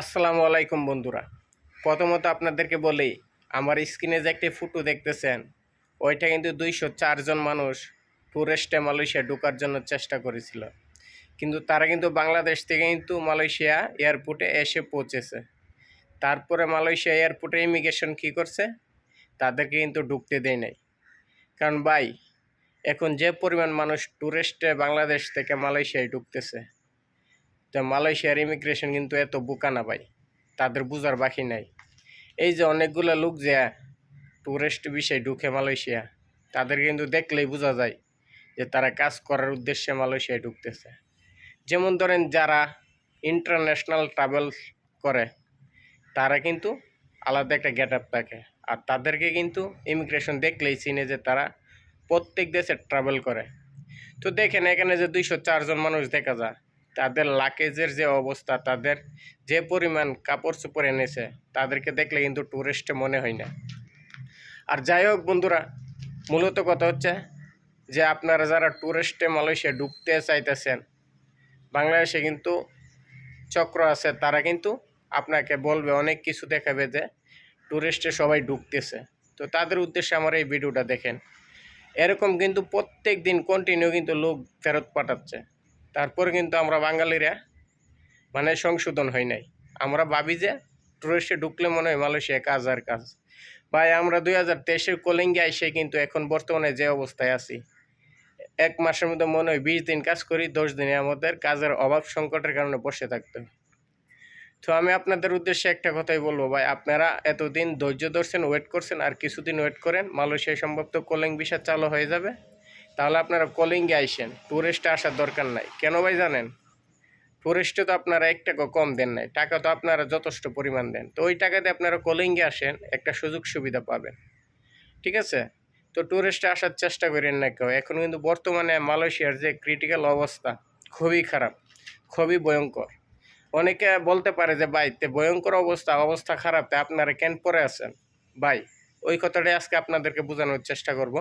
আসসালামু আলাইকুম বন্ধুরা। প্রথমত আপনাদেরকে বলি, আমার স্ক্রিনে যে একটি ফটো দেখতেছেন, ওইটা কিন্তু দুইশো চারজন মানুষ টুরিস্টে মালয়েশিয়া ঢোকার জন্য চেষ্টা করেছিল। কিন্তু তারা কিন্তু বাংলাদেশ থেকে কিন্তু মালয়েশিয়া এয়ারপোর্টে এসে পৌঁছেছে। তারপরে মালয়েশিয়া এয়ারপোর্টে ইমিগ্রেশন কী করছে? তাদেরকে কিন্তু ঢুকতে দেয় নাই। কারণ ভাই, এখন যে পরিমাণ মানুষ টুরিস্টে বাংলাদেশ থেকে মালয়েশিয়ায় ঢুকতেছে তো মালয়েশিয়ার ইমিগ্রেশন কিন্তু এত বোকা না ভাই। তাদের বুঝার বাকি নাই। এই যে অনেকগুলো লোক যে টুরিস্ট বিষয়ে ঢুকে মালয়েশিয়া, তাদের কিন্তু দেখলেই বোঝা যায় যে তারা কাজ করার উদ্দেশ্যে মালয়েশিয়ায় ঢুকতেছে। যেমন ধরেন যারা ইন্টারন্যাশনাল ট্রাভেল করে, তারা কিন্তু আলাদা একটা গেট আপ থাকে। আর তাদেরকে কিন্তু ইমিগ্রেশন দেখলেই চিনে যে তারা প্রত্যেক দেশে ট্রাভেল করে। তো দেখেন এখানে যে দুইশো চারজন মানুষ দেখা যায় তাদের লাকেজের যে অবস্থা, তাদের যে পরিমাণ কাপড় চোপড় এনেছে, তাদেরকে দেখলে কিন্তু টুরিস্টে মনে হয় না। আর যাই হোক বন্ধুরা, মূলত কথা হচ্ছে যে আপনারা যারা টুরিস্টে মালয়েশিয়া ঢুকতে চাইতেছেন, বাংলাদেশে কিন্তু চক্র আছে, তারা কিন্তু আপনাকে বলবে, অনেক কিছু দেখাবে যে টুরিস্টে সবাই ঢুকতেছে। তো তাদের উদ্দেশ্যে আমার এই ভিডিওটা দেখেন। এরকম কিন্তু প্রত্যেক দিন কন্টিনিউ কিন্তু লোক ফেরত পাঠাচ্ছে। তারপরে কিন্তু আমরা বাঙালিরা মানে সংশোধন হয় নাই। আমরা ভাবি যে টুরিস্টে ঢুকলে মনে হয় মালয়েশিয়া কাজ আর কাজ। ভাই, আমরা দুই হাজার তেইশের কলিঙ্গে এসে কিন্তু এখন বর্তমানে যে অবস্থায় আছি, এক মাসের মধ্যে মনে হয় বিশ দিন কাজ করি, দশ দিনে আমাদের কাজের অভাব সংকটের কারণে বসে থাকতে তো আমি আপনাদের উদ্দেশ্যে একটা কথাই বলব ভাই, আপনারা এতদিন ধৈর্য ধরছেন ওয়েট করছেন, আর কিছুদিন ওয়েট করেন মালয়েশিয়া সম্ভবত কলিং ভিসা চালু হয়ে যাবে। তাহলে আপনারা কলিংয়ে আইসেন। ট্যুরিস্টে আসার দরকার নাই। কেন ভাই জানেন? ট্যুরিস্টে তো আপনারা এক টাকা কম দেন নাই। টাকা তো আপনারা যথেষ্ট পরিমাণ দেন। তো ওই টাকাতে আপনারা কলিংয়ে আসেন, একটা সুযোগ সুবিধা পাবেন। ঠিক আছে? তো ট্যুরিস্টে আসার চেষ্টা করেন না কেউ। এখন কিন্তু বর্তমানে মালয়েশিয়ার যে ক্রিটিক্যাল অবস্থা, খুবই খারাপ, খুবই ভয়ঙ্কর। অনেকে বলতে পারে যে, ভাই, তে ভয়ঙ্কর অবস্থা অবস্থা খারাপ, তে আপনারা কেন পরে আছেন? ভাই, ওই কথাটাই আজকে আপনাদেরকে বোঝানোর চেষ্টা করব।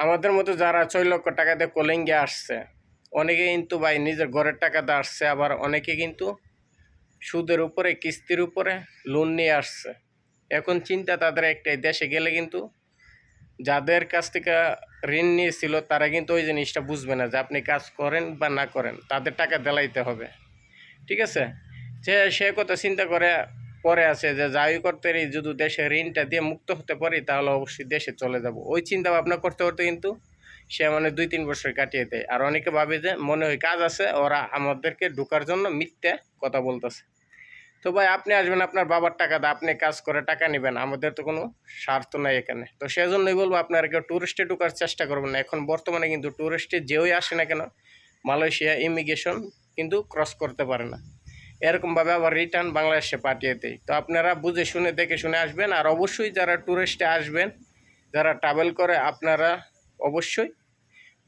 আমাদের মতো যারা ছয় লক্ষ টাকা দিয়ে কলিঙ্গে আসছে, অনেকে কিন্তু ভাই নিজের ঘরের টাকা দিয়ে আসছে, আবার অনেকে কিন্তু সুদের উপরে, কিস্তির উপরে লোন নিয়ে আসছে। এখন চিন্তা তাদের একটাই, দেশে গেলে কিন্তু যাদের কাছ থেকে ঋণ নিয়েছিল, তারা কিন্তু ওই জিনিসটা বুঝবে না যে আপনি কাজ করেন বা না করেন, তাদের টাকা দেলাইতে হবে। ঠিক আছে? যে সে কথা চিন্তা করে পরে আছে যে, যাই করতে পারি যদি দেশে ঋণটা দিয়ে মুক্ত হতে পারি, তাহলে অবশ্যই দেশে চলে যাব। ওই চিন্তা ভাবনা করতে করতে কিন্তু সে মানে দুই তিন বছর কাটিয়ে দেয়। আর অনেকে ভাবে যে, মনে হয় কাজ আছে, ওরা আমাদেরকে ঢোকার জন্য মিথ্যে কথা বলতেছে। তো ভাই, আপনি আসবেন, আপনার বাবার টাকা দিয়ে আপনি কাজ করে টাকা নেবেন, আমাদের তো কোনো স্বার্থ নাই এখানে। তো সেজন্যই বলব, আপনারা কেউ ট্যুরিস্টে ঢোকার চেষ্টা করবেন না। এখন বর্তমানে কিন্তু ট্যুরিস্টে যেই আসে না কেন, মালয়েশিয়া ইমিগ্রেশন কিন্তু ক্রস করতে পারে না। এরকমভাবে আবার রিটার্ন বাংলাদেশে পাঠিয়ে দেয় তো আপনারা বুঝে শুনে দেখে শুনে আসবেন আর অবশ্যই যারা ট্যুরিস্টে আসবেন, যারা ট্রাভেল করে, আপনারা অবশ্যই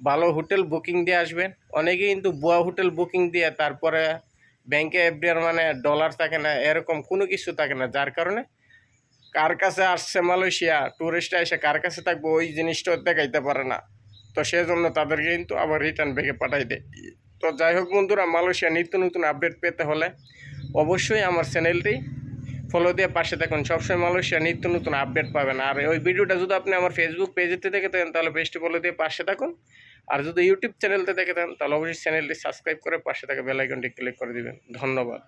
ভালো হোটেল বুকিং দিয়ে আসবেন। অনেকেই কিন্তু বুয়া হোটেল বুকিং দিয়ে তারপরে ব্যাংকে এফডিআর মানে ডলার থাকে না, এরকম কোনো কিছু থাকে না। যার কারণে কার কাছে আসছে মালয়েশিয়া ট্যুরিস্টে এসে কার কাছে থাকবে, ওই জিনিসটা দেখাইতে পারে না। তো সেজন্য তাদেরকে কিন্তু আবার রিটার্ন ব্যাগে পাঠাই দেয় তো যাই হোক বন্ধুরা, মালয়েশিয়া নিত্য নতুন আপডেট পেতে হলে অবশ্যই আমার চ্যানেলটি ফলো দিয়ে পাশে থাকুন সবসময় মালয়েশিয়া নিত্য নতুন আপডেট পাবেন। আর ওই ভিডিওটা যদি আপনি আমার ফেসবুক পেজেতে দেখে থাকেন, তাহলে পেজটি ফলো দিয়ে পাশে থাকুন। আর যদি ইউটিউব চ্যানেলতে দেখে থাকেন, তাহলে অবশ্যই চ্যানেলটি সাবস্ক্রাইব করে পাশে থাকা বেলাইকনটি ক্লিক করে দেবেন। ধন্যবাদ।